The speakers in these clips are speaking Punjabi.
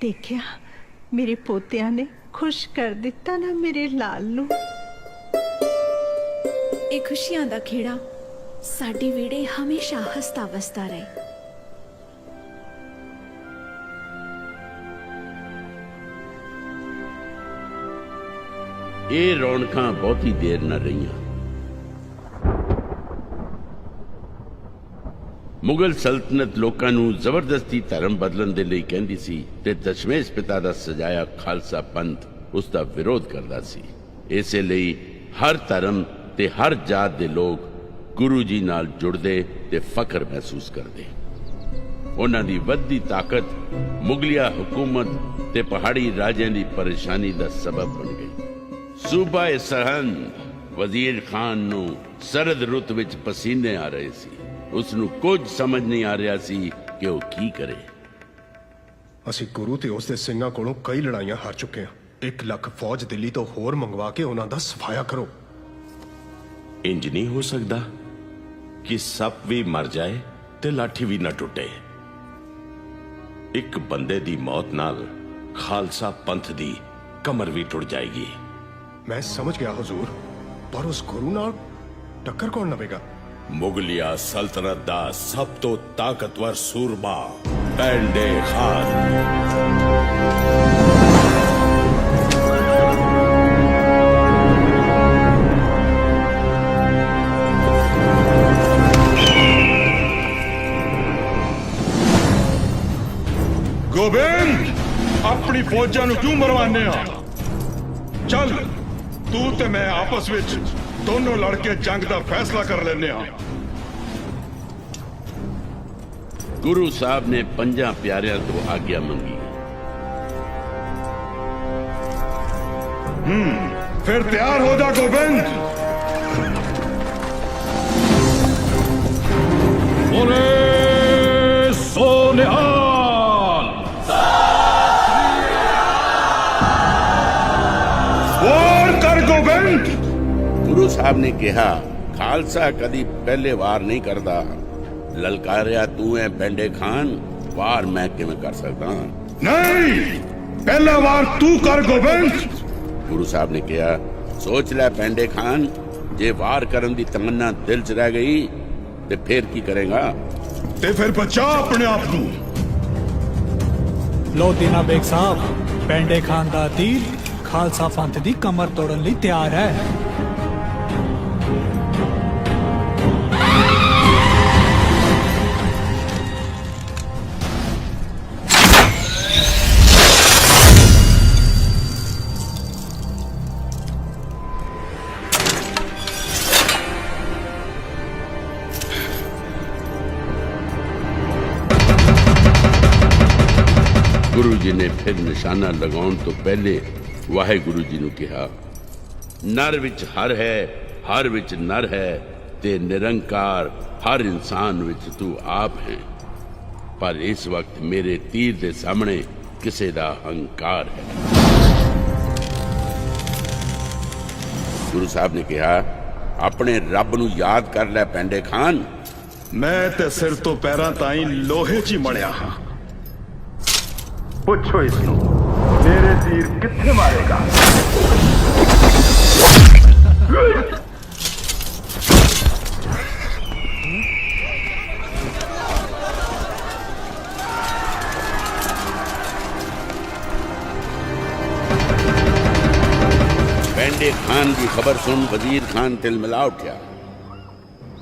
ਦੇਖਿਆ ਮੇਰੇ ਪੋਤਿਆਂ ਨੇ ਖੁਸ਼ ਕਰ ਦਿੱਤਾ ਨਾ ਮੇਰੇ ਲਾਲ ਨੂੰ। ਇਹ ਖੁਸ਼ੀਆਂ ਦਾ ਖੇੜਾ ਸਾਡੇ ਵਿਹੜੇ ਹਮੇਸ਼ਾ ਹਸਤਾ ਵਸਦਾ ਰਹੇ। ਇਹ ਰੌਣਕਾਂ ਬਹੁਤੀ ਦੇਰ ਨਾ ਰਹੀਆਂ। ਮੁਗਲ ਸਲਤਨਤ ਲੋਕਾਂ ਨੂੰ ਜ਼ਬਰਦਸਤੀ ਧਰਮ ਬਦਲਣ ਦੇ ਲਈ ਕਹਿੰਦੀ ਸੀ ਤੇ ਦਸ਼ਮੇਸ਼ ਪਿਤਾ ਦਾ ਸਜਾਇਆ ਖਾਲਸਾ ਪੰਥ ਉਸ ਦਾ ਵਿਰੋਧ ਕਰਦਾ ਸੀ। ਇਸੇ ਲਈ ਹਰ ਧਰਮ ਤੇ ਹਰ ਜਾਤ ਦੇ ਲੋਕ ਗੁਰੂ ਜੀ ਨਾਲ ਜੁੜਦੇ ਤੇ ਫਖਰ ਮਹਿਸੂਸ ਕਰਦੇ। ਉਹਨਾਂ ਦੀ ਵੱਧਦੀ ਤਾਕਤ ਮੁਗਲਿਆ ਹਕੂਮਤ ਤੇ ਪਹਾੜੀ ਰਾਜਿਆਂ ਦੀ ਪਰੇਸ਼ਾਨੀ ਦਾ ਸਬਬ ਬਣ ਗਈ। ਸੂਬਾ ਸਰਹੰਦ ਵਜ਼ੀਰ ਖਾਨ ਨੂੰ ਸਰਦ ਰੁੱਤ ਵਿੱਚ ਪਸੀਨੇ ਆ ਰਹੇ ਸੀ। ਉਸ ਨੂੰ ਕੁਝ ਸਮਝ ਨਹੀਂ ਆ ਰਿਹਾ ਸੀ ਕਿ ਉਹ ਕੀ ਕਰੇ। ਅਸੀਂ ਗੁਰੂ ਤੇ ਉਸ ਦੇ ਸਿੰਘਾਂ ਕੋਲੋਂ ਕਈ ਲੜਾਈਆਂ ਹਾਰ ਚੁੱਕੇ ਹਾਂ। 1 ਲੱਖ ਫੌਜ ਦਿੱਲੀ ਤੋਂ ਹੋਰ ਮੰਗਵਾ ਕੇ ਉਹਨਾਂ ਦਾ ਸਫਾਇਆ ਕਰੋ। ਇੰਜ ਨਹੀਂ ਹੋ ਸਕਦਾ ਕਿ ਸੱਪ ਵੀ ਮਰ ਜਾਏ ਤੇ ਲਾਠੀ ਵੀ ਨਾ ਟੁੱਟੇ। ਇੱਕ ਬੰਦੇ ਦੀ ਮੌਤ ਨਾਲ ਖਾਲਸਾ ਪੰਥ ਦੀ ਕਮਰ ਵੀ ਟੁੱਟ ਜਾਏਗੀ। ਮੈਂ ਸਮਝ ਗਿਆ ਹਜ਼ੂਰ ਪਰ ਉਸ ਗੁਰੂ ਨਾਲ ਟੱਕਰ ਕੌਣ ਲਵੇਗਾ? ਮੁਗਲਿਆ ਸਲਤਨਤ ਦਾ ਸਭ ਤੋਂ ਤਾਕਤਵਰ ਸੂਰਮਾ ਪੈਂਡੇ ਖਾਨ। ਗੋਬਿੰਦ, ਆਪਣੀ ਫੌਜਾਂ ਨੂੰ ਕਿਉਂ ਮਰਵਾਉਂਦੇ ਆ ਚੱਲ, ਤੂੰ ਤੇ ਮੈਂ ਆਪਸ ਵਿੱਚ ਦੋਨੋਂ ਲੜ ਕੇ ਜੰਗ ਦਾ ਫੈਸਲਾ ਕਰ ਲੈਨੇ ਆ ਗੁਰੂ ਸਾਹਿਬ ਨੇ ਪੰਜਾਂ ਪਿਆਰਿਆਂ ਤੋਂ ਆਗਿਆ ਮੰਗੀ। ਫਿਰ ਤਿਆਰ ਹੋ ਜਾ ਗੋਬਿੰਦ। ਬੋਲੇ ਗੁਰੂ ਸਾਹਿਬ ਨੇ ਕਿਹਾ ਖਾਲਸਾ ਕਦੀ ਪਹਿਲੇ ਵਾਰ ਨਹੀਂ ਕਰਦਾ। ਲਲਕਾਰਿਆ ਤੂੰ ਹੈ ਪੈਂਡੇ ਖਾਨ ਵਾਰ ਮੈਂ ਕਿਵੇਂ ਕਰ ਸਕਦਾ? ਨਹੀਂ! ਪਹਿਲਾ ਵਾਰ ਤੂੰ ਕਰ ਗੋਬਿੰਦ! ਗੁਰੂ ਸਾਹਿਬ ਨੇ ਕਿਹਾ ਸੋਚ ਲੈ ਪੈਂਡੇ ਖਾਨ ਜੇ ਵਾਰ ਕਰਨ ਦੀ ਤਮੰਨਾ ਦਿਲ 'ਚ ਰਹਿ ਗਈ ਤੇ ਫੇਰ ਕੀ ਕਰੇਗਾ? ਤੇ ਫਿਰ ਬਚਾ ਆਪਣੇ ਆਪ ਨੂੰ। ਲੋ ਦੀਨਾ ਬੇਗ ਸਾਹਿਬ ਪੈਂਡੇ ਖਾਨ ਦਾ ਤੀਰ ਖਾਲਸਾ ਪੰਥ ਦੀ ਕਮਰ ਤੋੜਨ ਲਈ ਤਿਆਰ ਹੈ। ਗੁਰੂ ਜੀ ਨੇ ਫਿਰ ਨਿਸ਼ਾਨਾ ਲਗਾਉਣ ਤੋਂ ਪਹਿਲੇ ਵਾਹਿਗੁਰੂ ਜੀ ਨੂੰ ਕਿਹਾ, ਨਰ ਵਿੱਚ ਹਰ ਹੈ, ਹਰ ਵਿੱਚ ਨਰ ਹੈ ਤੇ ਨਿਰੰਕਾਰ ਹਰ ਇਨਸਾਨ ਵਿੱਚ ਤੂੰ ਆਪ ਹੈ। ਪਰ ਇਸ ਵਕਤ ਮੇਰੇ ਤੀਰ ਦੇ ਸਾਹਮਣੇ ਕਿਸੇ ਦਾ ਹੰਕਾਰ ਹੈ। ਗੁਰੂ ਸਾਹਿਬ ਨੇ ਕਿਹਾ, ਆਪਣੇ ਰੱਬ ਨੂੰ ਯਾਦ ਕਰ ਲੈ ਪੈਂਡੇ ਖਾਨ। ਮੈਂ ਤੇ ਸਿਰ ਤੋਂ ਪੈਰਾਂ ਤਾਈਂ ਲੋਹੇ 'ਚ ਹੀ ਮੜਿਆ ਹਾਂ। ਪੁੱਛੋ ਇਸ ਨੂੰ। ਮੇਰੇ ਤੀਰ ਕਿੱਥੇ ਮਾਰੇਗਾ? ਪੈਂਡੇ ਖਾਨ ਦੀ ਖਬਰ ਸੁਣ ਵਜ਼ੀਰ ਖਾਨ ਤਿਲ ਮਿਲਾ ਉੱਠਿਆ।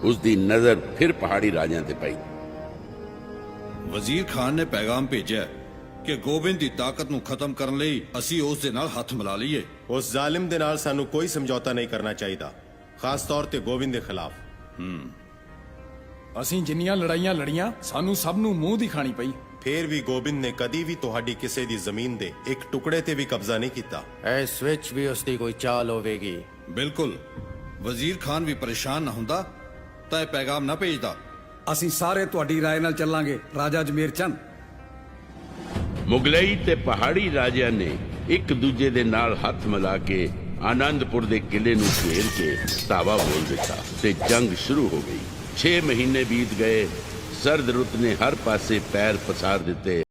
ਉਸ ਦੀ ਨਜ਼ਰ ਫਿਰ ਪਹਾੜੀ ਰਾਜਿਆਂ ਤੇ ਪਈ। ਵਜ਼ੀਰ ਖਾਨ ਨੇ ਪੈਗਾਮ ਭੇਜਿਆ। ਕਿ ਗੋਬਿੰਦ ਦੀ ਤਾਕਤ ਨੂੰ ਖਤਮ ਕਰਨ ਲਈ ਅਸੀਂ ਉਸ ਦੇ ਨਾਲ ਹੱਥ ਮਿਲਾ ਲਈਏ ਉਸ ਜ਼ਾਲਿਮ ਦੇ ਨਾਲ ਸਾਨੂੰ ਕੋਈ ਸਮਝੌਤਾ ਨਹੀਂ ਕਰਨਾ ਚਾਹੀਦਾ ਖਾਸ ਤੌਰ ਤੇ ਗੋਬਿੰਦ ਦੇ ਖਿਲਾਫ ਅਸੀਂ ਜਿੰਨੀਆਂ ਲੜਾਈਆਂ ਲੜੀਆਂ ਸਾਨੂੰ ਸਭ ਨੂੰ ਮੂੰਹ ਦਿਖਾਣੀ ਪਈ ਫੇਰ ਵੀ ਗੋਬਿੰਦ ਨੇ ਕਦੀ ਵੀ ਤੁਹਾਡੀ ਕਿਸੇ ਦੀ ਜ਼ਮੀਨ ਦੇ ਇੱਕ ਟੁਕੜੇ ਤੇ ਵੀ ਕਬਜ਼ਾ ਨਹੀਂ ਕੀਤਾ ਇਸ ਵਿੱਚ ਵੀ ਉਸ ਦੀ ਕੋਈ ਚਾਲ ਹੋਵੇਗੀ ਬਿਲਕੁਲ ਵਜ਼ੀਰ ਖਾਨ ਵੀ ਪਰੇਸ਼ਾਨ ਨਾ ਹੁੰਦਾ ਤਾਂ ਇਹ ਪੈਗਾਮ ਨਾ ਭੇਜਦਾ ਅਸੀਂ ਸਾਰੇ ਤੁਹਾਡੀ رائے ਨਾਲ ਚੱਲਾਂਗੇ ਰਾਜਾ ਜਮੀਰ ਚੰਦ ਮੁਗਲਈ ਤੇ ਪਹਾੜੀ ਰਾਜਿਆਂ ਨੇ ਇੱਕ ਦੂਜੇ ਦੇ ਨਾਲ ਹੱਥ ਮਿਲਾ ਕੇ ਆਨੰਦਪੁਰ ਦੇ ਕਿਲੇ ਨੂੰ ਘੇਰ ਕੇ ਧਾਵਾ ਬੋਲ ਦਿੱਤਾ ਤੇ ਜੰਗ ਸ਼ੁਰੂ ਹੋ ਗਈ। 6 ਮਹੀਨੇ ਬੀਤ ਗਏ। ਸਰਦ ਰੁੱਤ ਨੇ ਹਰ ਪਾਸੇ ਪੈਰ ਪਸਾਰ ਦਿੱਤੇ।